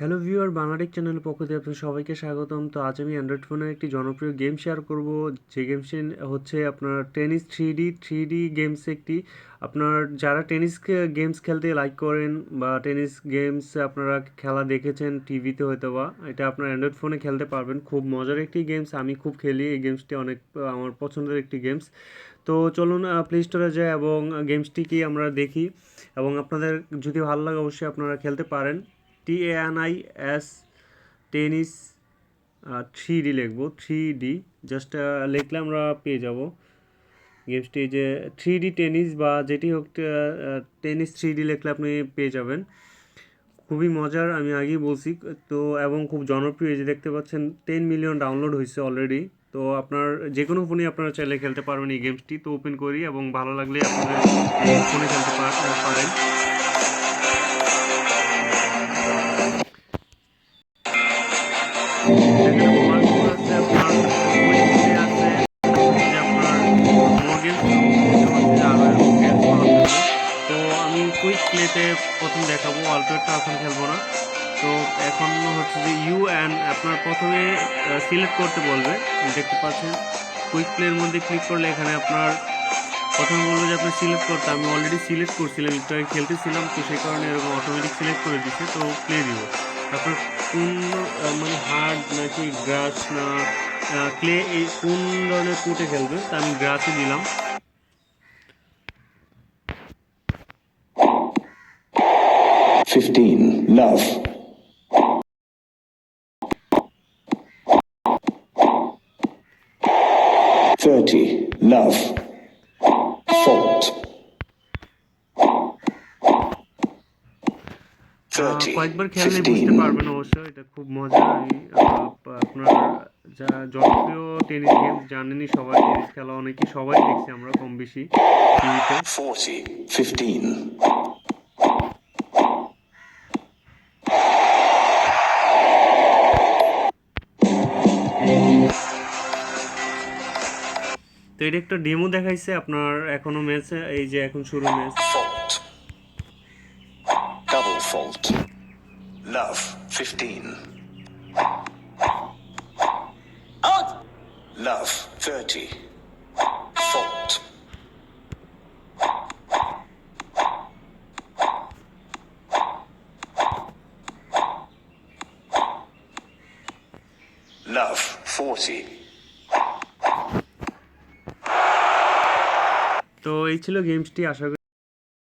Hello viewer Bangla Tech চ্যানেলের পক্ষ থেকে আপনাদের সবাইকে স্বাগতম। তো আজ আমি অ্যান্ড্রয়েড ফোনের একটি জনপ্রিয় গেম শেয়ার করব। যে গেমসটি হচ্ছে আপনার tennis three D three D games একটি। আপনার যারা টেনিস গেমস খেলতে লাইক করেন বা টেনিস গেমস আপনারা খেলা দেখেছেন টিভিতে হয়তো বা এটা আপনার অ্যান্ড্রয়েড ফোনে খেলতে পারবেন। খুব মজার একটি গেমস আমি খুব খেলি এই গেমসটি অনেক, আমার পছন্দের একটি গেমস তো চলুন প্লে স্টোরে যাই এবং গেমসটি কি আমরা দেখি। এবং আপনাদের যদি ভালো লাগে অবশ্যই আপনারা খেলতে পারেন। T A S tennis three D লিখব থ্রি ডি জাস্ট লিখলে আমরা পেয়ে যাব। গেমসটি যে থ্রি ডি টেনিস বা যেটি হোক টেনিস থ্রি ডি লিখলে আপনি পেয়ে যাবেন। খুবই মজার, আমি আগেই বলছি, তো এবং খুব জনপ্রিয় যে দেখতে পাচ্ছেন টেন মিলিয়ন ডাউনলোড হয়েছে অলরেডি তো আপনার যে কোনো ফোনে আপনারা চাইলে খেলতে পারবেন এই গেমসটি তো ওপেন করি এবং ভালো লাগলে আপনারা ফোনে খেলতে পারেন। কুইক প্লেতে প্রথম দেখাবো অল্টোটা এখন খেলব না। তো এখন হচ্ছে যে ইউ অ্যান্ড আপনার প্রথমে সিলেক্ট করতে বলবে। দেখতে পাচ্ছেন কুইক প্লের মধ্যে ক্লিক করলে এখানে আপনার প্রথমে বলব যে আপনি সিলেক্ট করতে, আমি অলরেডি সিলেক্ট করছিলাম একটু আগে খেলতেছিলাম তো সেই কারণে এরকম অটোমেটিক সিলেক্ট করে দিচ্ছে। তো প্লে দিব তারপর কোন মানে হার্ড নাকি গ্রাস না ক্লে, এই কোন ধরনের কোর্টে খেলবে তা আমি গ্রাসে দিলাম Fifteen. Love. Thirty. Love. কয়েকবার খেললে বুঝতে পারবেন অবশ্য এটা খুব মজা আপনার যা জনপ্রিয় টেনিস গেম জানেনই সবাই টেনিস খেলা অনেকেই সবাই দেখছি আমরা কম বেশি টিভিতে। তো এটা একটা ডেমো দেখাইছে আপনার এখনও ম্যাচ এই যে এখন শুরু match Fault. Double fault. Love. Fifteen. Out! Love. Thirty. Fault. Love. Forty. তো এই ছিল গেমসটি আশা করি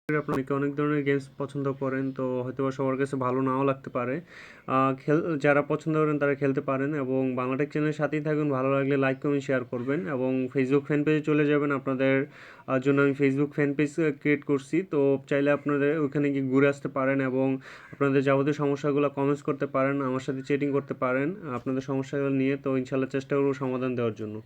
আপনারা অনেকে ধরনের গেমস পছন্দ করেন, তো হয়তো সবার কাছে ভালো নাও লাগতে পারে। খেল, যারা পছন্দ করেন তারা খেলতে পারেন এবং বাংলাটেক চ্যানেলের সাথেই থাকুন, ভালো লাগলে লাইক কমেন্ট শেয়ার করবেন এবং ফেসবুক ফ্যান পেজে চলে যাবেন। আপনাদের জন্য আমি ফেসবুক ফ্যান পেজ ক্রিয়েট করছি, তো চাইলে আপনাদের ওখানে গিয়ে ঘুরে আসতে পারেন এবং আপনাদের যাবতীয় সমস্যাগুলো কমেন্টস করতে পারেন, আমার সাথে চেটিং করতে পারেন, আপনাদের সমস্যাগুলো নিয়ে, তো ইনশাল্লাহ চেষ্টা করব সমাধান দেওয়ার জন্য।